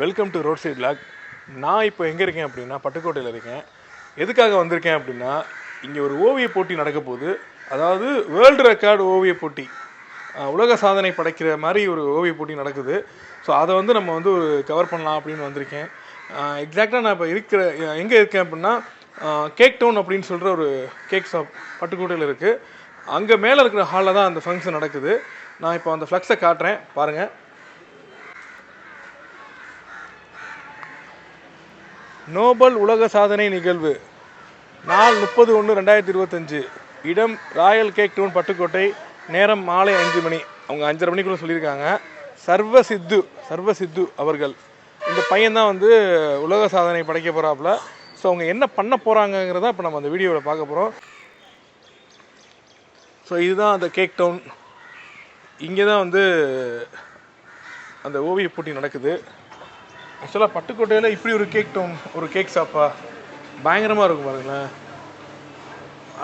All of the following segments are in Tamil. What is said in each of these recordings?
Welcome to road side log நான் இப்போ எங்கே இருக்கேன் அப்படின்னா பட்டுக்கோட்டையில் இருக்கேன். எதுக்காக வந்திருக்கேன் அப்படின்னா இங்கே ஒரு ஓவிய போட்டி நடக்க போகுது. அதாவது வேர்ல்டு ரெக்கார்டு ஓவிய போட்டி. உலக சாதனை படைக்கிற மாதிரி ஒரு ஓவிய போட்டி நடக்குது. ஸோ அதை வந்து நம்ம வந்து ஒரு கவர் பண்ணலாம் அப்படின்னு வந்திருக்கேன். எக்ஸாக்டாக நான் இப்போ இருக்கிற எங்கே இருக்கேன் அப்படின்னா கேக் டவுன் அப்படின்னு சொல்கிற ஒரு கேக் ஷாப் பட்டுக்கோட்டையில் இருக்குது அங்கே மேலே இருக்கிற ஹாலில் தான் அந்த ஃபங்க்ஷன் நடக்குது. நான் இப்போ அந்த ஃப்ளக்ஸை காட்டுறேன். பாருங்கள் நோபல் உலக சாதனை நிகழ்வு. நாள் முப்பது ஒன்று ரெண்டாயிரத்தி இருபத்தஞ்சு. இடம் ராயல் கேக் டவுன் பட்டுக்கோட்டை. நேரம் மாலை அஞ்சு மணி. அவங்க அஞ்சரை மணிக்குள்ள சொல்லியிருக்காங்க. சர்வ சித்து சர்வ சித்து அவர்கள். இந்த பையன் தான் வந்து உலக சாதனை படைக்க போகிறாப்புல ஸோ அவங்க என்ன பண்ண போகிறாங்கங்கிறத இப்போ நம்ம அந்த வீடியோவில் பார்க்க போகிறோம் ஸோ இதுதான் அந்த கேக் டவுன். இங்கே தான் வந்து அந்த ஓவிய போட்டி நடக்குது. ஆக்சுவலாக பட்டுக்கோட்டையில் இப்படி ஒரு கேக் டவுன் ஒரு கேக் ஷாப்பா பயங்கரமாக இருக்கும் பாருங்களேன்.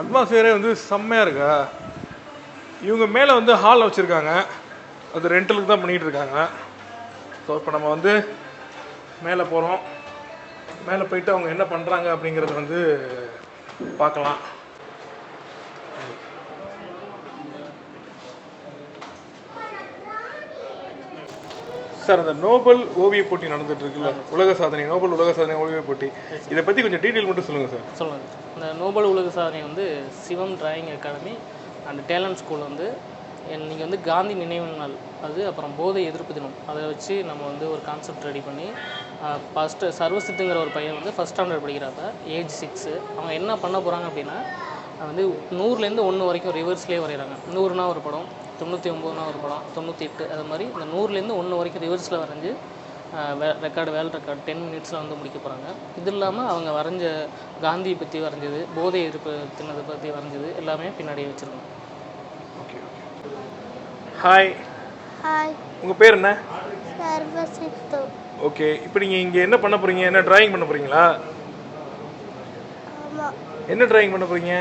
அட்மாஸ்ஃபியரே வந்து செம்மையாக இருக்கா? இவங்க மேலே வந்து ஹாலில் வச்சுருக்காங்க. அது ரெண்டலுக்கு தான் பண்ணிகிட்டு இருக்காங்க. ஸோ இப்போ நம்ம வந்து மேலே போகிறோம் மேலே போயிட்டு அவங்க என்ன பண்ணுறாங்க அப்படிங்கிறத வந்து பார்க்கலாம். சார் அந்த நோபல் ஓவிய போட்டி நடந்துட்டு இருக்குல்ல உலக சாதனை நோபல் உலக சாதனை ஓவிய போட்டி இதை பற்றி கொஞ்சம் டீட்டெயில் மட்டும் சொல்லுங்கள் சார். சொல்லுங்க. இந்த நோபல் உலக சாதனை வந்து Sivam drawing academy and talent school வந்து நீங்கள் வந்து காந்தி நினைவு நாள் அது அப்புறம் போதை எதிர்ப்பு தினம் அதை வச்சு நம்ம வந்து ஒரு கான்செப்ட் ரெடி பண்ணி ஃபஸ்ட்டு சர்வசித்துங்கிற ஒரு பையன் வந்து ஃபஸ்ட் ஸ்டாண்டர்ட் படிக்கிறாப்ப ஏஜ் சிக்ஸு அவங்க என்ன பண்ண போகிறாங்க அப்படின்னா வந்து நூறுலேருந்து ஒன்று வரைக்கும் ரிவர்ஸ்லேயே வரைகிறாங்க. நூறுனா ஒரு படம் தொண்ணூற்றி ஒம்போதுனா ஒரு படம் தொண்ணூற்றி எட்டு அது மாதிரி இந்த நூறுலேருந்து ஒன்று வரைக்கும் ரிவர்ஸில் வரைஞ்சி ரெக்கார்டு வேல் ரெக்கார்டு டென் மினிட்ஸில் வந்து முடிக்க போகிறாங்க இது இல்லாமல் அவங்க வரைஞ்ச காந்தியை பற்றி வரைஞ்சது போதை எதிர்ப்பு தின்னதை பற்றி வரைஞ்சது எல்லாமே பின்னாடி வச்சுருக்கோம். ஓகே ஹாய் ஹாய் உங்கள் பேர் என்ன? சர்வசித்து. ஓகே இப்போ நீங்கள் இங்கே என்ன பண்ண போகிறீங்க என்ன டிராயிங் பண்ண போகிறீங்களா ஆமாம் என்ன டிராயிங் பண்ண போகிறீங்க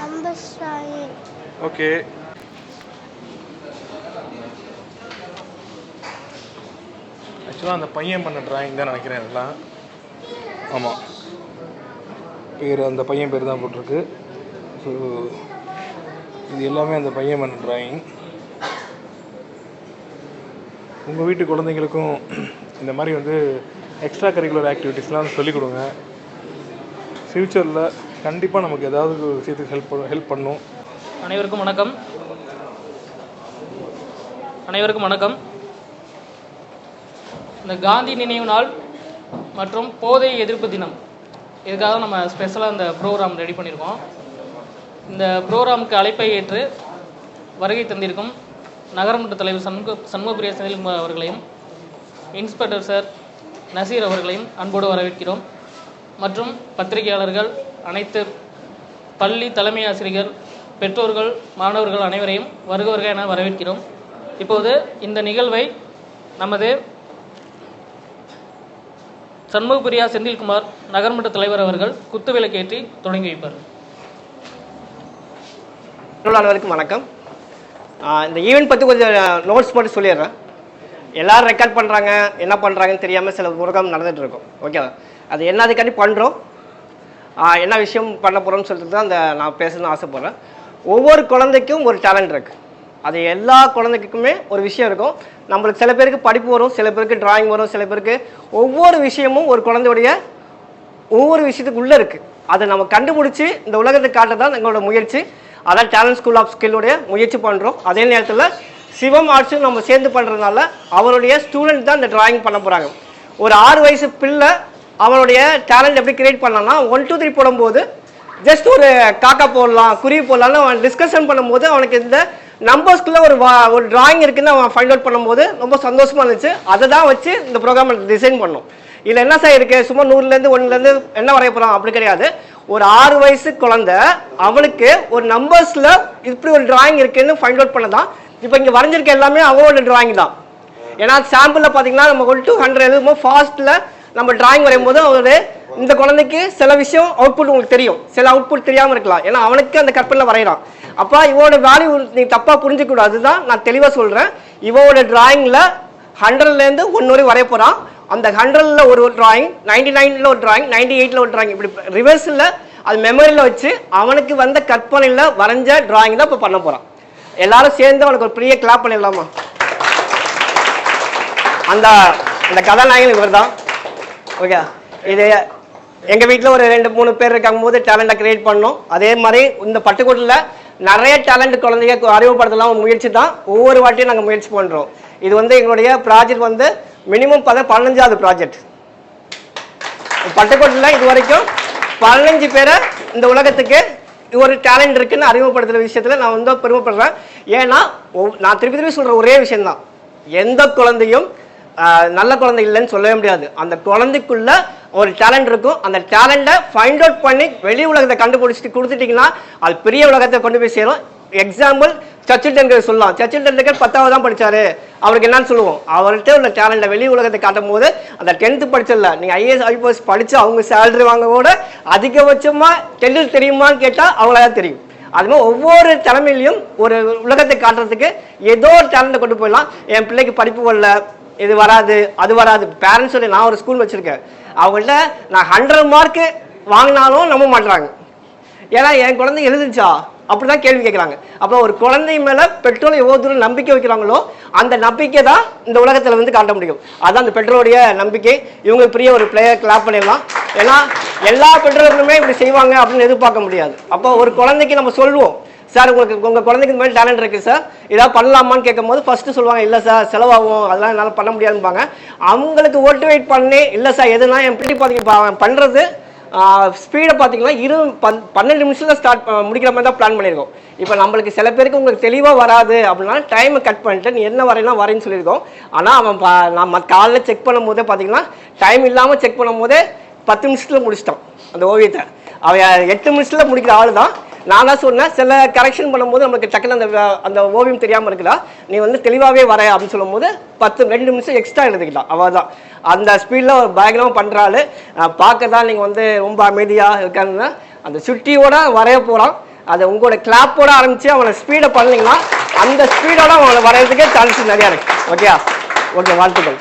நம்பர் ட்ராயிங் ஓகே ஆக்சுவலாக அந்த பையன் பண்ண ட்ராயிங் தான் நினைக்கிறேன் இதெல்லாம். ஆமாம் பேர் அந்த பையன் பேர் தான் போட்டிருக்கு. ஸோ இது எல்லாமே அந்த பையன் பண்ண ட்ராயிங் உங்கள் வீட்டு குழந்தைங்களுக்கும் இந்த மாதிரி வந்து எக்ஸ்ட்ரா கரிக்குலர் ஆக்டிவிட்டீஸ்லாம் சொல்லிக் கொடுங்க. ஃப்யூச்சரில் கண்டிப்பாக நமக்கு ஏதாவது ஒரு விஷயத்துக்கு ஹெல்ப் ஹெல்ப் பண்ணும். அனைவருக்கும் வணக்கம். அனைவருக்கும் வணக்கம். இந்த காந்தி நினைவு நாள் மற்றும் போதை எதிர்ப்பு தினம். இதுக்காக நம்ம ஸ்பெஷலாக இந்த ப்ரோக்ராம் ரெடி பண்ணியிருக்கோம் இந்த ப்ரோக்ராமுக்கு அழைப்பை ஏற்று வருகை தந்திருக்கும் நகரமன்ற தலைவர் சண்முக சண்முகப்பிரிய செந்தில்குமார் அவர்களையும் இன்ஸ்பெக்டர் சார் நசீர் அவர்களையும் அன்போடு வரவேற்கிறோம். மற்றும் பத்திரிகையாளர்கள் அனைத்து பள்ளி தலைமை ஆசிரியர்கள் பெற்றோர்கள் மாணவர்கள் அனைவரையும் வருக வருக என வரவேற்கிறோம். இப்போது இந்த நிகழ்வை நமது சண்முகப்பிரியா செந்தில்குமார் நகர்மன்ற தலைவர் அவர்கள் குத்துவிளக்கேற்றி தொடங்கி வைப்பார். அனைவருக்கும் வணக்கம். இந்த ஈவெண்ட் பற்றி கொஞ்சம் நோட்ஸ் மட்டும் சொல்லிடுறேன். எல்லாரும் ரெக்கார்ட் பண்ணுறாங்க என்ன பண்ணுறாங்கன்னு தெரியாமல் சில முருகம் நடந்துகிட்டு இருக்கும். ஓகேவா அது என்னதுக்காண்டி பண்ணுறோம் என்ன விஷயம் பண்ண போகிறோம்னு சொல்லிட்டு தான் அந்த நான் பேசணும்னு ஆசைப்பட்றேன். ஒவ்வொரு குழந்தைக்கும் ஒரு டேலண்ட் இருக்குது அது எல்லா குழந்தைக்குமே ஒரு விஷயம் இருக்கும். நம்மளுக்கு சில பேருக்கு படிப்பு வரும் சில பேருக்கு டிராயிங் வரும் சில பேருக்கு ஒவ்வொரு விஷயமும் ஒரு குழந்தையுடைய ஒவ்வொரு விஷயத்துக்குள்ளே இருக்குது அதை நம்ம கண்டுபிடிச்சி இந்த உலகத்தை காட்ட தான் எங்களோட முயற்சி. அதான் டேலண்ட் ஸ்கூல் ஆஃப் ஸ்கில்லுடைய முயற்சி பண்ணுறோம் அதே நேரத்தில் சிவம் ஆர்ட்ஸும் நம்ம சேர்ந்து பண்ணுறதுனால அவருடைய ஸ்டூடெண்ட் தான் இந்த டிராயிங் பண்ண போகிறாங்க ஒரு ஆறு வயசு பிள்ளை அவனுடைய டேலண்ட் எப்படி கிரியேட் பண்ணலாம்னா ஒன் டூ த்ரீ போடும்போது ஜஸ்ட் ஒரு காக்கா போடலாம் குருவி போடலாம்னு அவன் டிஸ்கஷன் பண்ணும்போது அவனுக்கு இந்த நம்பர்ஸ்க்குள்ள ஒரு வா- ஒரு டிராயிங் இருக்குன்னு அவன் ஃபைண்ட் அவுட் பண்ணும்போது ரொம்ப சந்தோஷமாக இருந்துச்சு. அதை தான் வச்சு இந்த ப்ரோக்ராம் டிசைன் பண்ணோம். இதில் என்ன சார் இருக்கு? சும்மா நூறுலேருந்து ஒன்றுலேருந்து என்ன வரைய போகிறோம் அப்படி கிடையாது. ஒரு ஆறு வயசு குழந்த அவனுக்கு ஒரு நம்பர்ஸில் இப்படி ஒரு டிராயிங் இருக்குன்னு ஃபைண்ட் அவுட் பண்ணதான். இப்போ இங்கே வரைஞ்சிருக்க எல்லாமே அவனோட டிராயிங் தான். ஏன்னா சாம்பிளில் பார்த்தீங்கன்னா நம்ம ஒன் டூ ஹண்ட்ரட் எழுதுமோ ஃபாஸ்ட்டில் நம்ம டிராயிங் வரையும் போது அவர் இந்த குழந்தைக்கு சில விஷயம் அவுட்புட் உங்களுக்கு தெரியும். சில அவுட்புட் தெரியாமல் இருக்கலாம். ஏன்னா அவனுக்கு அந்த கற்பனை வரைகிறான் அப்போ இவனோட வேல்யூ நீ தப்பாக புரிஞ்சிக்கூடாது அதுதான் நான் தெளிவாக சொல்கிறேன் இவனோட டிராயிங்கில் ஹண்ட்ரட்லேருந்து ஒன்று வரை வரைய போகிறான் அந்த ஹண்ட்ரடில் ஒரு டிராயிங் நைன்டி நைனில் ஒரு டிராயிங் நைன்டி எயிட்டில் ஒரு டிராயிங் இப்படி ரிவர்ஸில் அது மெமரியில் வச்சு அவனுக்கு வந்த கற்பனையில் வரைஞ்ச டிராயிங் தான் இப்போ பண்ண போகிறான் எல்லாரும் சேர்ந்து அவனுக்கு ஒரு பெரிய கிளாப் பண்ணிடலாமா? அந்த அந்த கதாநாயகன் இவர் தான் ஓகே இது எங்கள் வீட்டில் ஒரு ரெண்டு மூணு பேர் இருக்காங்க. போது டேலண்ட்டை க்ரியேட் பண்ணோம். அதே மாதிரி இந்த பட்டுக்கோட்டில் நிறைய டேலண்ட் குழந்தைங்க அறிமுகப்படுத்தலாம். முயற்சி தான். ஒவ்வொரு வாட்டியும் நாங்கள் முயற்சி பண்ணுறோம் இது வந்து எங்களுடைய ப்ராஜெக்ட் வந்து மினிமம் பத பதினஞ்சாவது ப்ராஜெக்ட் பட்டுக்கோட்டில் இது வரைக்கும் பதினஞ்சு பேரை இந்த உலகத்துக்கு ஒரு டேலண்ட் இருக்குன்னு அறிமுகப்படுத்துகிற விஷயத்தில் நான் வந்து பெருமைப்படுறேன். ஏன்னா நான் திருப்பி திருப்பி சொல்கிற ஒரே விஷயம்தான். எந்த குழந்தையும் நல்ல குழந்தை இல்லைன்னு சொல்லவே முடியாது. அந்த குழந்தைக்குள்ள ஒரு டேலண்ட் இருக்கும். அந்த டேலண்ட்டை ஃபைண்ட் அவுட் பண்ணி வெளி உலகத்தை கண்டுபிடிச்சிட்டு கொடுத்துட்டீங்கன்னா அது பெரிய உலகத்தை கொண்டு போய் சேரும். எக்ஸாம்பிள் சச்சின் டெண்டுல்கர் சொல்லலாம். சச்சின் டெண்டுல்கர் பத்தாவது தான் படித்தார் அவருக்கு என்னன்னு சொல்லுவோம்? அவர்கிட்ட உள்ள டேலண்ட்டை வெளி உலகத்தை காட்டும் போது அந்த டென்த்து படிச்சிடல நீங்கள் ஐஏஎஸ் ஐபிஎஸ் படித்து அவங்க சேலரி வாங்க கூட அதிகபட்சமாக டெண்டில் தெரியுமான்னு கேட்டால் அவங்களா தான் தெரியும். அது மாதிரி ஒவ்வொரு தலைமையிலையும் ஒரு உலகத்தை காட்டுறதுக்கு ஏதோ ஒரு டேலண்ட்டை கொண்டு போயிடலாம். என் பிள்ளைக்கு படிப்பு வரல இது வராது அது வராது. பேரண்ட்ஸ் நான் ஒரு ஸ்கூல் வச்சுருக்கேன். அவங்கள்ட்ட நான் ஹண்ட்ரட் மார்க்கு வாங்கினாலும் நம்ப மாட்டுறாங்க ஏன்னா என் குழந்தை எழுதுச்சா? அப்படிதான் கேள்வி கேட்குறாங்க. அப்போ ஒரு குழந்தை மேலே பெட்ரோல் எவ்வளோ தூரம் நம்பிக்கை வைக்கிறாங்களோ அந்த நம்பிக்கை தான் இந்த உலகத்தில் வந்து காட்ட முடியும். அதுதான் அந்த பெட்ரோலுடைய நம்பிக்கை. இவங்க பெரிய ஒரு பிளேயர் கிளாப் பண்ணிடலாம். ஏன்னா எல்லா பெற்றோர்களுமே இப்படி செய்வாங்க அப்படின்னு எதிர்பார்க்க முடியாது. அப்போ ஒரு குழந்தைக்கு நம்ம சொல்லுவோம். சார் உங்களுக்கு உங்கள் குழந்தைக்கு இந்த மாதிரி டேலண்ட் இருக்குது சார் ஏதாவது பண்ணலாமான்னு கேட்கும்போது ஃபஸ்ட்டு சொல்லுவாங்க இல்லை சார் செலவாகும். அதெல்லாம் என்னால் பண்ண முடியாதும்பாங்க. அவங்களுக்கு மோட்டிவேட் பண்ணி இல்லை சார் எதுனா என் பிள்ளை பார்த்திங்க அவன் பண்ணுறது ஸ்பீடை பார்த்தீங்கன்னா இரு பன் பன்னெண்டு நிமிஷத்தில் ஸ்டார்ட் முடிக்கிற மாதிரி தான் பிளான் பண்ணியிருக்கோம். இப்போ நம்மளுக்கு சில பேருக்கு உங்களுக்கு தெளிவாக வராது அப்படின்னா டைமை கட் பண்ணிட்டு நீ என்ன வரையினா வரேன்னு சொல்லியிருக்கோம். ஆனால் அவன் பா நம்ம காலைல செக் பண்ணும் போதே பார்த்தீங்கன்னா டைம் இல்லாமல் செக் பண்ணும் போதே பத்து நிமிஷத்தில் முடிச்சிட்டான் அந்த ஓவியத்தை. அவன் எட்டு நிமிஷத்தில் முடிக்கிற ஆள் தான் நான் தான் சொன்னேன் சில கரெக்ஷன் பண்ணும்போது நம்மளுக்கு டக்குன்னு அந்த அந்த ஓவியம் தெரியாமல் இருக்கலாம். நீ வந்து தெளிவாகவே வர அப்படின்னு சொல்லும்போது பத்து ரெண்டு நிமிஷம் எக்ஸ்ட்ரா எழுதிக்கலாம். அவள் தான் அந்த ஸ்பீடில் ஒரு பயங்கரமாக பண்ணுறாள் பார்க்க தான் நீங்கள் வந்து ரொம்ப அமைதியாக இருக்காங்கன்னா அந்த சுட்டியோட வரைய போகிறான் அதை உங்களோட கிளாப்போட ஆரம்பித்து அவனை ஸ்பீடை பண்ணிங்கன்னா அந்த ஸ்பீடோட அவனை வரைகிறதுக்கே சான்ஸ் நிறையா இருக்கு. ஓகேயா ஓகே வாழ்த்துக்கள்.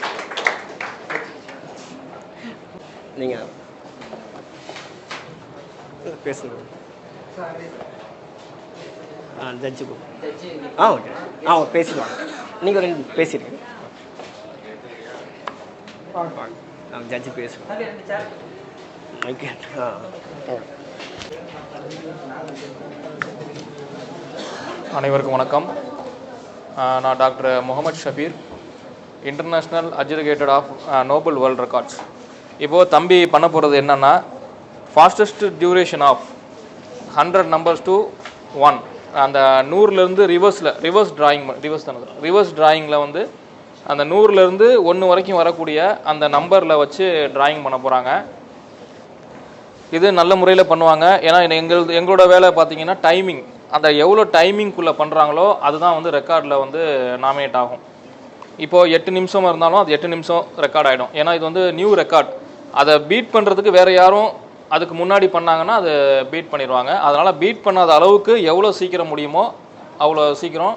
நீங்கள் பேசுங்க. ஆ ஜட்ஜுக்கு. ஆ ஓகே. ஆ பேசிக்கலாம் நீங்கள் ரெண்டு பேசியிருக்கீங்க ஜட்ஜு பேசுவோம் ஓகே. ஆ. அனைவருக்கும் வணக்கம். நான் doctor Mohammed Shabir international adjudicated of noble world records இப்போது தம்பி பண்ண போகிறது என்னென்னா fastest duration of hundred numbers to one அந்த நூறுலேருந்து ரிவர்ஸில் ரிவர்ஸ் டிராயிங் ரிவர்ஸ் தானே ரிவர்ஸ் டிராயிங்கில் வந்து அந்த நூறுலேருந்து ஒன்று வரைக்கும் வரக்கூடிய அந்த நம்பரில் வச்சு டிராயிங் பண்ண போகிறாங்க இது நல்ல முறையில் பண்ணுவாங்க. ஏன்னா எங்கள் எங்களோட வேலை பார்த்தீங்கன்னா டைமிங் அந்த எவ்வளோ டைமிங்குள்ளே பண்ணுறாங்களோ அதுதான் வந்து ரெக்கார்டில் வந்து நாமினேட் ஆகும். இப்போது எட்டு நிமிஷமாக இருந்தாலும் அது எட்டு நிமிஷம் ரெக்கார்ட் ஆகிடும் ஏன்னா இது வந்து நியூ ரெக்கார்ட் அதை பீட் பண்ணுறதுக்கு வேறு யாரும் அதுக்கு முன்னாடி பண்ணாங்கன்னா அது பீட் பண்ணிடுவாங்க. அதனால் பீட் பண்ணாத அளவுக்கு எவ்வளோ சீக்கிரம் முடியுமோ அவ்வளோ சீக்கிரம்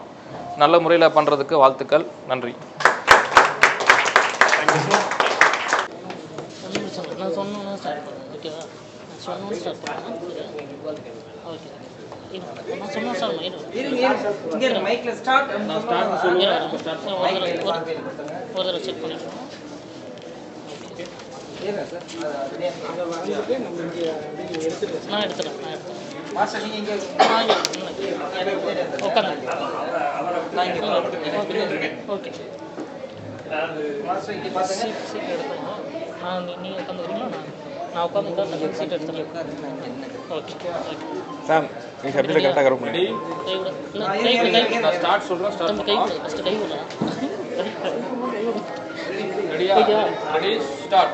நல்ல முறையில் பண்ணுறதுக்கு வாழ்த்துக்கள். நன்றி. ஒரு தடவை செக் பண்ணிக்கலாம் நான் எடுத்துறேன் நான் எடுத்துறேன் உட்காந்து ஓகே சீட் சீட் எடுக்கணும் நான் நீங்கள் உட்காந்துக்கிறீங்களா நான் நான் டக்குனு சீட் எடுத்துறேன் ஓகே சாம் நீ சப்ஜெக்ட் கரெக்டாக கரெக்ட் பண்ணி கை விட இல்லை கை விட. கை விட நான் ஸ்டார்ட் சொல்கிறேன் ஸ்டார்ட் தம்பி கை விட ஃபஸ்ட்டு கை விட. ரெடியா? ரெடி ஸ்டார்ட்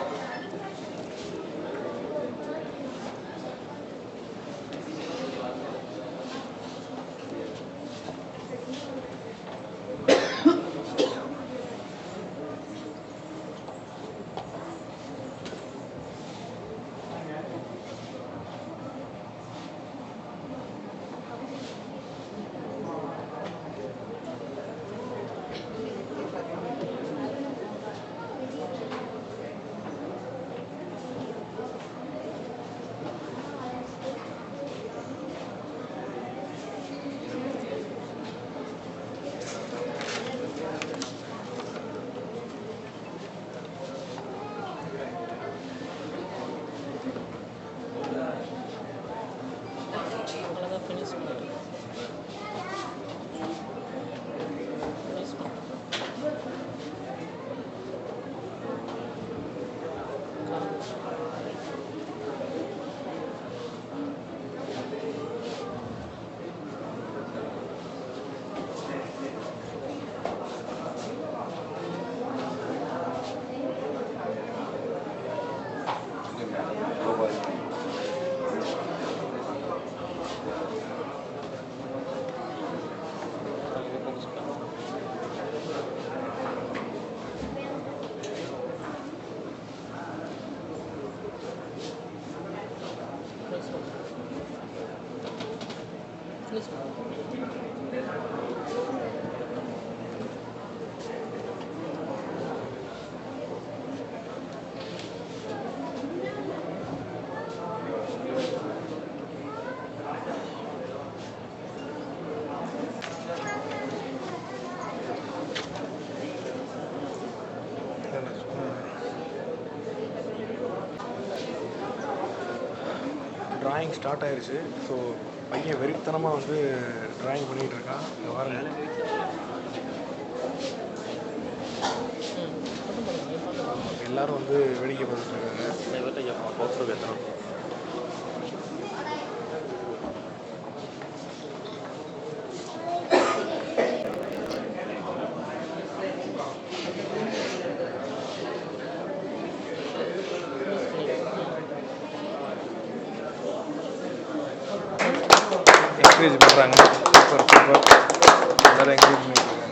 ட்ராயிங் ஸ்டார்ட் ஆயிடுச்சு ஸோ பையன் வெறித்தனமாக வந்து ட்ராயிங் பண்ணிகிட்டு இருக்கான். இங்க வாரம். எல்லாரும் வந்து வேடிக்கை பார்த்துட்டு இருக்காங்க என்கரேஜ் பண்ணுறாங்க சூப்பர் சூப்பர் எல்லாரும் என்கரேஜ் பண்ணிட்டு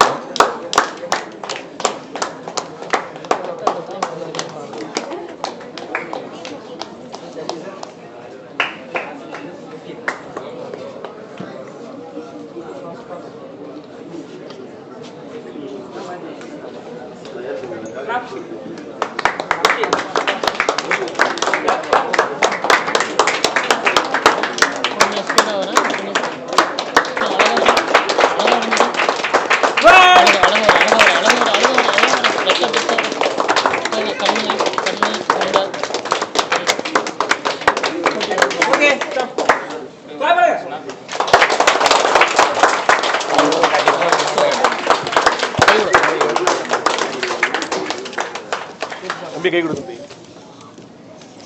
கை கொடுத்து தம்பி.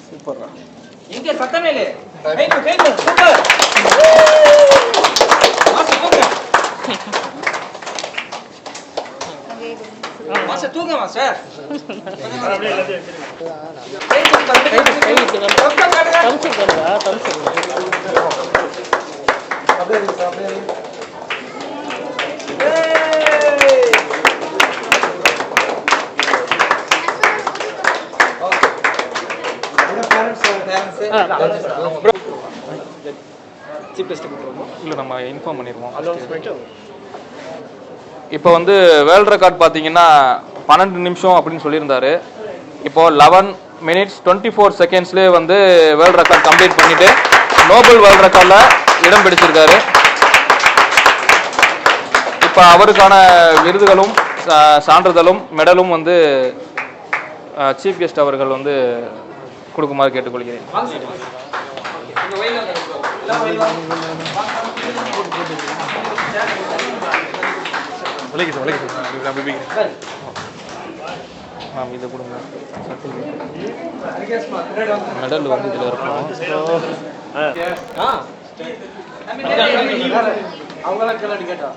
சூப்பர்ரா. எங்க சத்தமே சூப்பர் தூங்க தூங்க மாஸ்டர் கை கை தூக்கு, கை கை தூக்கு. வச்சு பக்கம் காட்டுங்க. தம்ஸ் பண்ணுறா தம்ஸ் ஏய். இல்லை நம்ம இன்ஃபார்ம் பண்ணிடுவோம் இப்போ வந்து வேர்ல்ட் ரெக்கார்ட் பார்த்தீங்கன்னா பன்னெண்டு நிமிஷம் அப்படின்னு சொல்லியிருந்தாரு. இப்போ லெவன் மினிட்ஸ் டுவெண்ட்டி ஃபோர் செகண்ட்ஸ்லேயே வந்து வேர்ல்ட் ரெக்கார்ட் கம்ப்ளீட் பண்ணிட்டு நோபல் வேர்ல்ட் ரெக்கார்டில் இடம் பிடிச்சிருக்காரு. இப்போ அவருக்கான விருதுகளும் சான்றிதழும் மெடலும் வந்து சீஃப் கெஸ்ட் அவர்கள் வந்து கொடுக்குமாறு கேட்டுக்கொள்கிறேன். விலைக்கு சார் விலைக்கு சார். மேம் இதை கொடுங்க. மெடல் வந்து இதில் இருக்கணும் அவங்களாம் கேட்டா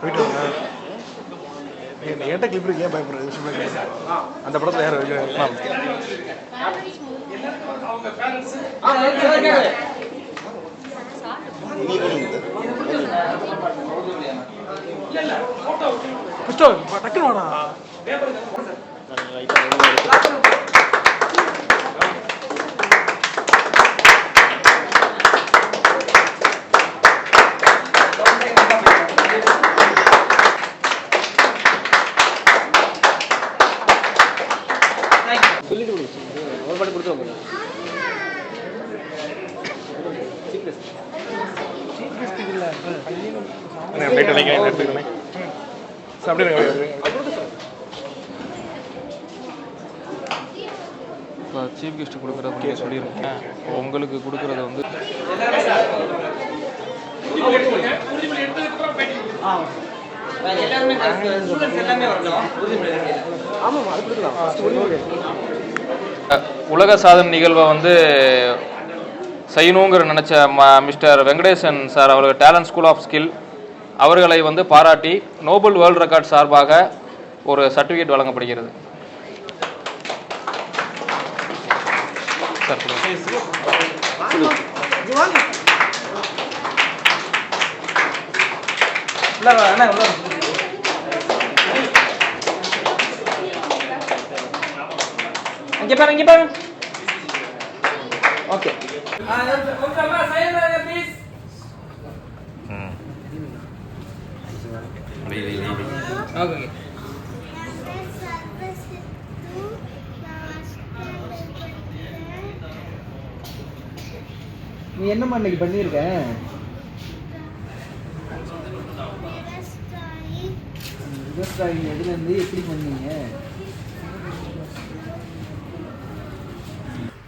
போயிட்டு என்கிட்ட கிளிப் இருக்கு ஏன் பயப்படுற? விஷயம் அந்த படத்தில் யார் வைக்கிறேன் மேம் ஆ, கேளு, கேளு. கிறிஸ்டோ வாடா லைட் அடிக்கிறேன் எடுத்துக்கிறேன் சார் அப்படியே இருங்க, அப்படியே இருங்க. இப்போ சீஃப் கெஸ்ட் கொடுக்குறது வந்து சொல்லியிருக்கேன் உங்களுக்கு கொடுக்குறது வந்து எல்லாருமே students எல்லாமே வரணும் உறுதிமொழி ஆமாம் அது கொடுக்கலாம் ஃபஸ்ட்டு வந்து உலக சாதனை நிகழ்வை வந்து செய்யணுங்கிற நினச்ச ம மிஸ்டர் வெங்கடேசன் சார் அவர்கள் டேலண்ட் ஸ்கூல் ஆஃப் ஸ்கில் அவர்களை வந்து பாராட்டி நோபல் வேர்ல்ட் ரெக்கார்ட் சார்பாக ஒரு சர்டிஃபிகேட் வழங்கப்படுகிறது சார் கொடுங்க. உள்ள வா, அண்ணா உள்ள வா. இங்க பாரு இங்க பாரு ஓகே ஓகே நீ என்னம்மா இன்னைக்கு பண்ணியிருக்க? விவசாயி எதுலேருந்து எப்படி பண்ணீங்க?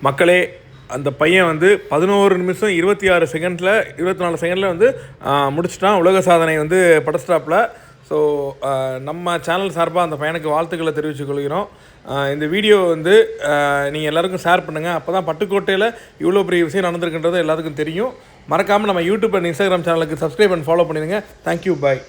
மக்களே அந்த பையன் வந்து பதினோரு நிமிஷம் இருபத்தி ஆறு செகண்டில் இருபத்தி நாலு செகண்டில் வந்து முடிச்சிட்டான். உலக சாதனை வந்து படஸ்டாப்பில் ஸோ uh, நம்ம சேனல் சார்பாக அந்த பையனுக்கு வாழ்த்துக்களை தெரிவித்துக் கொள்கிறோம். Uh, இந்த வீடியோ வந்து uh, நீங்கள் எல்லாருக்கும் ஷேர் பண்ணுங்கள் அப்போ தான் பட்டுக்கோட்டையில் இவ்வளோ பெரிய விஷயம் நடந்திருக்குன்றது எல்லாத்துக்கும் தெரியும். மறக்காமல் நம்ம யூடியூப் அண்ட் இன்ஸ்டாகிராம் சேனலுக்கு சப்ஸ்கிரைப் அண்ட் ஃபாலோ பண்ணிடுங்க. Thank you bye